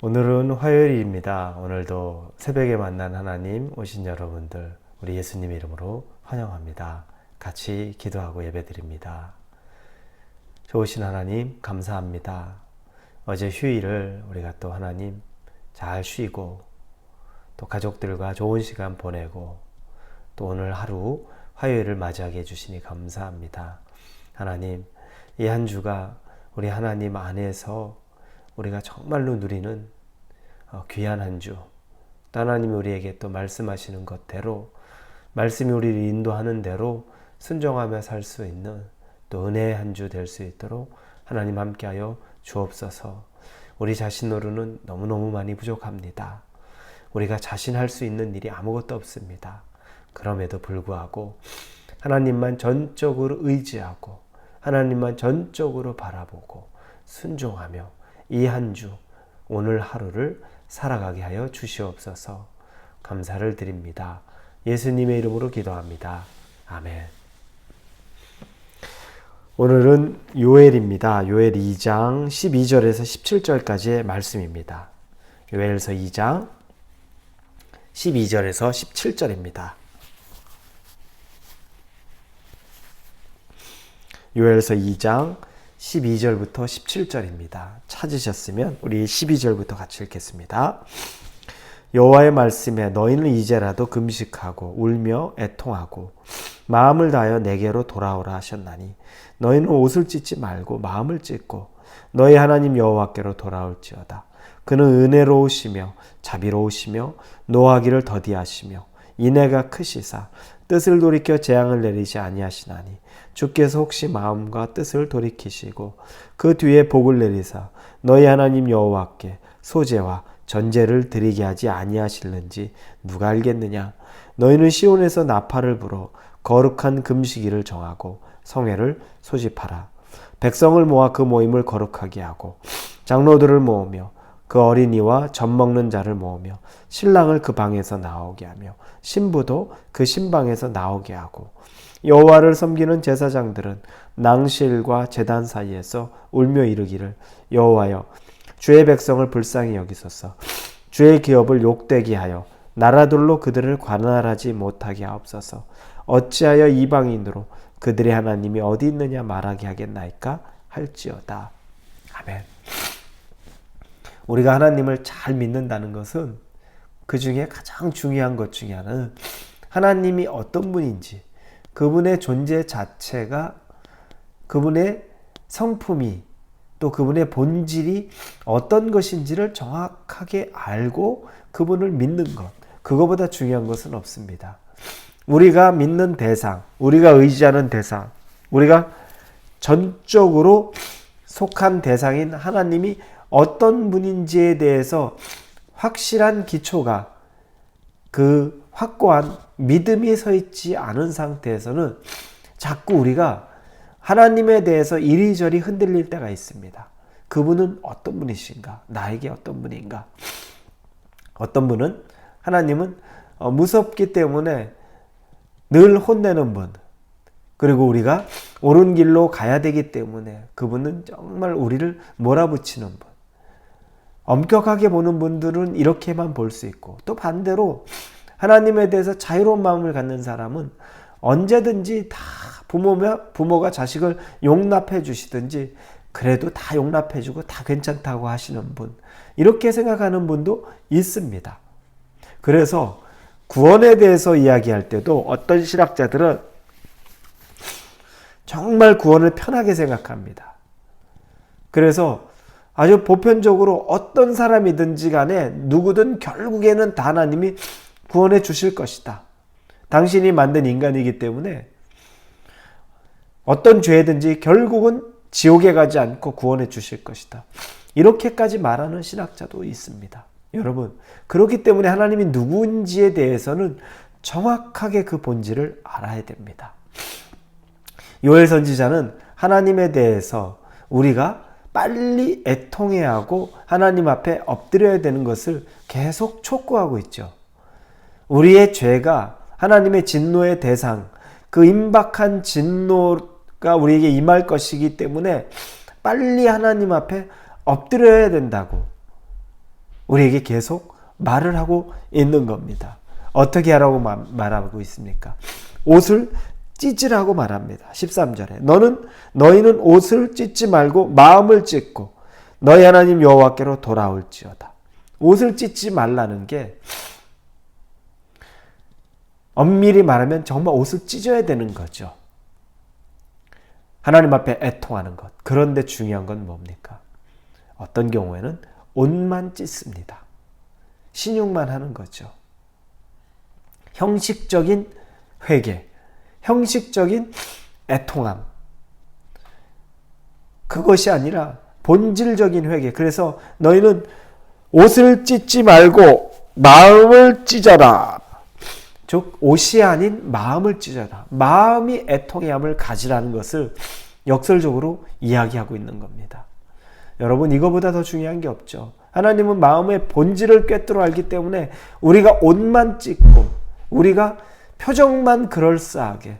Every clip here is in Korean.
오늘은 화요일입니다. 오늘도 새벽에 만난 하나님 오신 여러분들 우리 예수님 이름으로 환영합니다. 같이 기도하고 예배드립니다. 좋으신 하나님 감사합니다. 어제 휴일을 우리가 또 하나님 잘 쉬고 또 가족들과 좋은 시간 보내고 또 오늘 하루 화요일을 맞이하게 해주시니 감사합니다. 하나님 이 한 주가 우리 하나님 안에서 우리가 정말로 누리는 어, 귀한 한 주. 또 하나님이 우리에게 또 말씀하시는 것대로 말씀이 우리를 인도하는 대로 순종하며 살 수 있는 또 은혜의 한 주 될 수 있도록 하나님 함께하여 주옵소서. 우리 자신으로는 너무너무 많이 부족합니다. 우리가 자신 할 수 있는 일이 아무것도 없습니다. 그럼에도 불구하고 하나님만 전적으로 의지하고 하나님만 전적으로 바라보고 순종하며 이 한 주 오늘 하루를 살아가게 하여 주시옵소서 감사를 드립니다. 예수님의 이름으로 기도합니다. 아멘. 오늘은 요엘입니다. 요엘 2장 12절에서 17절까지의 말씀입니다. 요엘서 2장 12절에서 17절입니다. 요엘서 2장 12절부터 17절입니다. 찾으셨으면 우리 12절부터 같이 읽겠습니다. 여호와의 말씀에 너희는 이제라도 금식하고 울며 애통하고 마음을 다하여 내게로 돌아오라 하셨나니 너희는 옷을 찢지 말고 마음을 찢고 너희 하나님 여호와께로 돌아올지어다. 그는 은혜로우시며 자비로우시며 노하기를 더디하시며 인애가 크시사 뜻을 돌이켜 재앙을 내리지 아니하시나니 주께서 혹시 마음과 뜻을 돌이키시고 그 뒤에 복을 내리사 너희 하나님 여호와께 소재와 전제를 드리게 하지 아니하실는지 누가 알겠느냐? 너희는 시온에서 나팔을 불어 거룩한 금식일을 정하고 성회를 소집하라. 백성을 모아 그 모임을 거룩하게 하고 장로들을 모으며 그 어린이와 젖 먹는 자를 모으며 신랑을 그 방에서 나오게 하며 신부도 그 신방에서 나오게 하고 여호와를 섬기는 제사장들은 낭실과 제단 사이에서 울며 이르기를 여호와여 주의 백성을 불쌍히 여기소서. 주의 기업을 욕되게 하여 나라들로 그들을 관할하지 못하게 하옵소서. 어찌하여 이방인으로 그들의 하나님이 어디 있느냐 말하게 하겠나이까 할지어다. 아멘. 우리가 하나님을 잘 믿는다는 것은 그 중에 가장 중요한 것 중에 하나는 하나님이 어떤 분인지 그분의 존재 자체가 그분의 성품이 또 그분의 본질이 어떤 것인지를 정확하게 알고 그분을 믿는 것. 그거보다 중요한 것은 없습니다. 우리가 믿는 대상, 우리가 의지하는 대상, 우리가 전적으로 속한 대상인 하나님이 어떤 분인지에 대해서 확실한 기초가 그 확고한 믿음이 서 있지 않은 상태에서는 자꾸 우리가 하나님에 대해서 이리저리 흔들릴 때가 있습니다. 그분은 어떤 분이신가? 나에게 어떤 분인가? 어떤 분은 하나님은 어, 무섭기 때문에 늘 혼내는 분. 그리고 우리가 옳은 길로 가야 되기 때문에 그분은 정말 우리를 몰아붙이는 분. 엄격하게 보는 분들은 이렇게만 볼 수 있고 또 반대로 하나님에 대해서 자유로운 마음을 갖는 사람은 언제든지 다 부모며 부모가 자식을 용납해 주시든지 그래도 다 용납해 주고 다 괜찮다고 하시는 분 이렇게 생각하는 분도 있습니다. 그래서 구원에 대해서 이야기할 때도 어떤 신학자들은 정말 구원을 편하게 생각합니다. 그래서 아주 보편적으로 어떤 사람이든지 간에 누구든 결국에는 다 하나님이 구원해 주실 것이다. 당신이 만든 인간이기 때문에 어떤 죄든지 결국은 지옥에 가지 않고 구원해 주실 것이다. 이렇게까지 말하는 신학자도 있습니다. 여러분, 그렇기 때문에 하나님이 누구인지에 대해서는 정확하게 그 본질을 알아야 됩니다. 요엘 선지자는 하나님에 대해서 우리가 빨리 애통해야 하고 하나님 앞에 엎드려야 되는 것을 계속 촉구하고 있죠. 우리의 죄가 하나님의 진노의 대상, 그 임박한 진노가 우리에게 임할 것이기 때문에 빨리 하나님 앞에 엎드려야 된다고. 우리에게 계속 말을 하고 있는 겁니다. 어떻게 하라고 마- 말하고 있습니까? 옷을 찢으라고 말합니다. 13절에 너는 너희는 옷을 찢지 말고 마음을 찢고 너희 하나님 여호와께로 돌아올지어다. 옷을 찢지 말라는 게 엄밀히 말하면 정말 옷을 찢어야 되는 거죠. 하나님 앞에 애통하는 것. 그런데 중요한 건 뭡니까? 어떤 경우에는 옷만 찢습니다. 신용만 하는 거죠. 형식적인 회개, 형식적인 애통함. 그것이 아니라 본질적인 회개. 그래서 너희는 옷을 찢지 말고 마음을 찢어라. 즉 옷이 아닌 마음을 찢어라. 마음이 애통함을 가지라는 것을 역설적으로 이야기하고 있는 겁니다. 여러분 이거보다 더 중요한 게 없죠. 하나님은 마음의 본질을 꿰뚫어 알기 때문에 우리가 옷만 찢고 우리가 표정만 그럴싸하게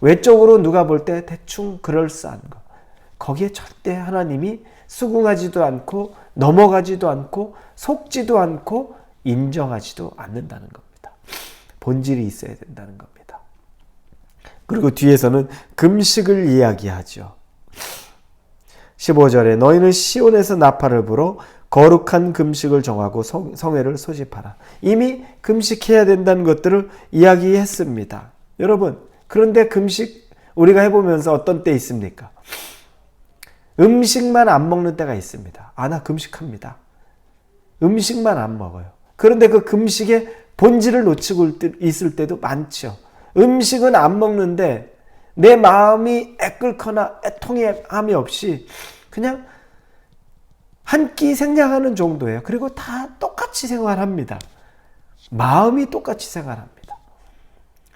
외적으로 누가 볼 때 대충 그럴싸한 거 거기에 절대 하나님이 수긍하지도 않고 넘어가지도 않고 속지도 않고 인정하지도 않는다는 겁니다. 본질이 있어야 된다는 겁니다. 그리고 뒤에서는 금식을 이야기하죠. 15절에 너희는 시온에서 나팔을 불어 거룩한 금식을 정하고 성, 성회를 소집하라. 이미 금식해야 된다는 것들을 이야기했습니다. 여러분, 그런데 금식 우리가 해보면서 어떤 때 있습니까? 음식만 안 먹는 때가 있습니다. 아, 나 금식합니다. 음식만 안 먹어요. 그런데 그 금식의 본질을 놓치고 있을 때도 많죠. 음식은 안 먹는데 내 마음이 애끓거나 애통함이 없이 그냥 한 끼 생략하는 정도예요. 그리고 다 똑같이 생활합니다. 마음이 똑같이 생활합니다.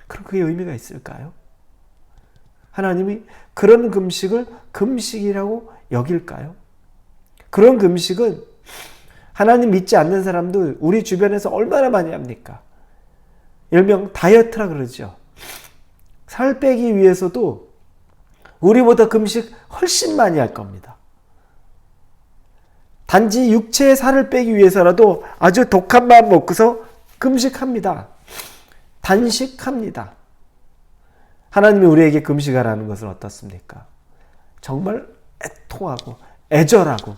그럼 그게 의미가 있을까요? 하나님이 그런 금식을 금식이라고 여길까요? 그런 금식은 하나님 믿지 않는 사람도 우리 주변에서 얼마나 많이 합니까? 일명 다이어트라 그러죠. 살 빼기 위해서도 우리보다 금식 훨씬 많이 할 겁니다. 단지 육체의 살을 빼기 위해서라도 아주 독한 마음 먹고서 금식합니다. 단식합니다. 하나님이 우리에게 금식하라는 것은 어떻습니까? 정말 애통하고 애절하고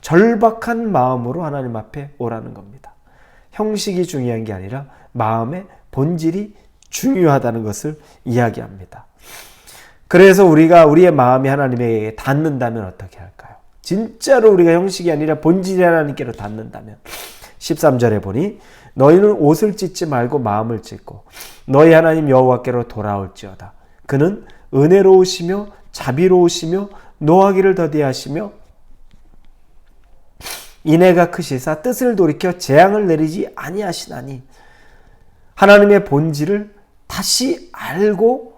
절박한 마음으로 하나님 앞에 오라는 겁니다. 형식이 중요한 게 아니라 마음의 본질이 중요하다는 것을 이야기합니다. 그래서 우리가 우리의 마음이 하나님에게 닿는다면 어떻게 할까요? 진짜로 우리가 형식이 아니라 본질이 하나님께로 닿는다면 13절에 보니 너희는 옷을 찢지 말고 마음을 찢고 너희 하나님 여호와께로 돌아올지어다. 그는 은혜로우시며 자비로우시며 노하기를 더디하시며 인애가 크시사 뜻을 돌이켜 재앙을 내리지 아니하시나니 하나님의 본질을 다시 알고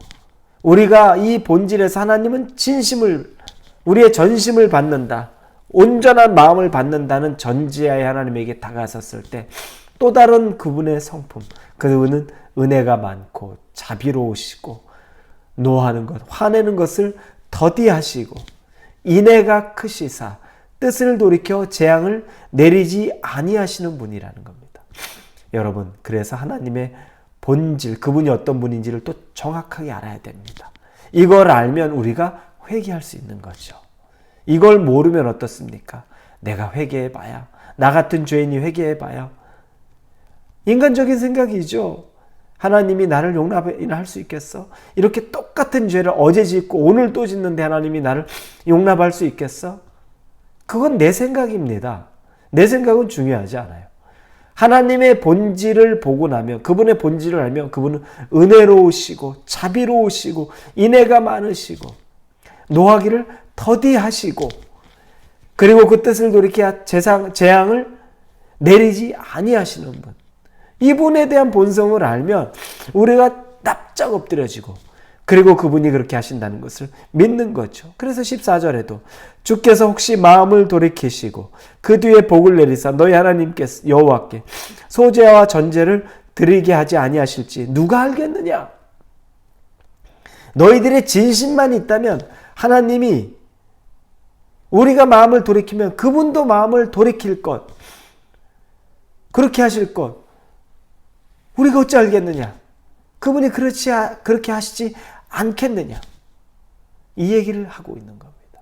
우리가 이 본질에서 하나님은 진심을 우리의 전심을 받는다. 온전한 마음을 받는다는 전지하에 하나님에게 다가섰을 때 또 다른 그분의 성품, 그분은 은혜가 많고 자비로우시고 노하는 것, 화내는 것을 더디하시고 인애가 크시사 뜻을 돌이켜 재앙을 내리지 아니하시는 분이라는 겁니다. 여러분, 그래서 하나님의 본질, 그분이 어떤 분인지를 또 정확하게 알아야 됩니다. 이걸 알면 우리가 회개할 수 있는 거죠. 이걸 모르면 어떻습니까? 내가 회개해 봐야, 나 같은 죄인이 회개해 봐야. 인간적인 생각이죠. 하나님이 나를 용납이나 할 수 있겠어? 이렇게 똑같은 죄를 어제 짓고 오늘 또 짓는데 하나님이 나를 용납할 수 있겠어? 그건 내 생각입니다. 내 생각은 중요하지 않아요. 하나님의 본질을 보고 나면 그분의 본질을 알면 그분은 은혜로우시고 자비로우시고 인애가 많으시고 노하기를 더디하시고 그리고 그 뜻을 돌이켜 재상, 재앙을 내리지 아니하시는 분. 이분에 대한 본성을 알면 우리가 납작 엎드려지고 그리고 그분이 그렇게 하신다는 것을 믿는 거죠. 그래서 14절에도 주께서 혹시 마음을 돌이키시고 그 뒤에 복을 내리사 너희 하나님께서 여호와께 소재와 전제를 드리게 하지 아니하실지 누가 알겠느냐? 너희들의 진심만 있다면 하나님이 우리가 마음을 돌이키면 그분도 마음을 돌이킬 것. 그렇게 하실 것 우리가 어찌 알겠느냐? 그분이 그렇지 아- 그렇게 하시지 않겠느냐? 이 얘기를 하고 있는 겁니다.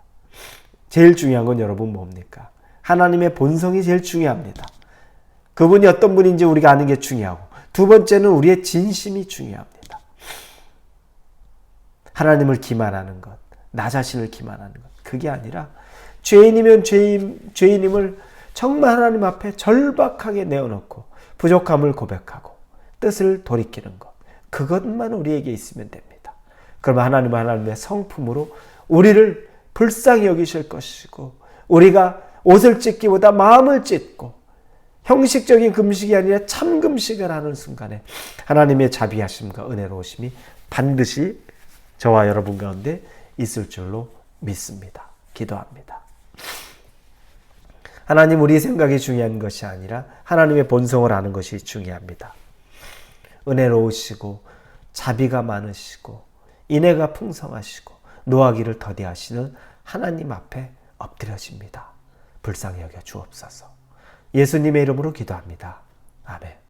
제일 중요한 건 여러분 뭡니까? 하나님의 본성이 제일 중요합니다. 그분이 어떤 분인지 우리가 아는 게 중요하고 두 번째는 우리의 진심이 중요합니다. 하나님을 기만하는 것, 나 자신을 기만하는 것, 그게 아니라 죄인이면 죄인, 죄인임을 정말 하나님 앞에 절박하게 내어놓고 부족함을 고백하고 뜻을 돌이키는 것, 그것만 우리에게 있으면 됩니다. 그럼 하나님 하나님의 성품으로 우리를 불쌍히 여기실 것이고 우리가 옷을 찢기보다 마음을 찢고 형식적인 금식이 아니라 참 금식을 하는 순간에 하나님의 자비하심과 은혜로우심이 반드시 저와 여러분 가운데 있을 줄로 믿습니다. 기도합니다. 하나님 우리 생각이 중요한 것이 아니라 하나님의 본성을 아는 것이 중요합니다. 은혜로우시고 자비가 많으시고 인애가 풍성하시고 노하기를 더디하시는 하나님 앞에 엎드려집니다. 불쌍히 여겨 주옵소서. 예수님의 이름으로 기도합니다. 아멘.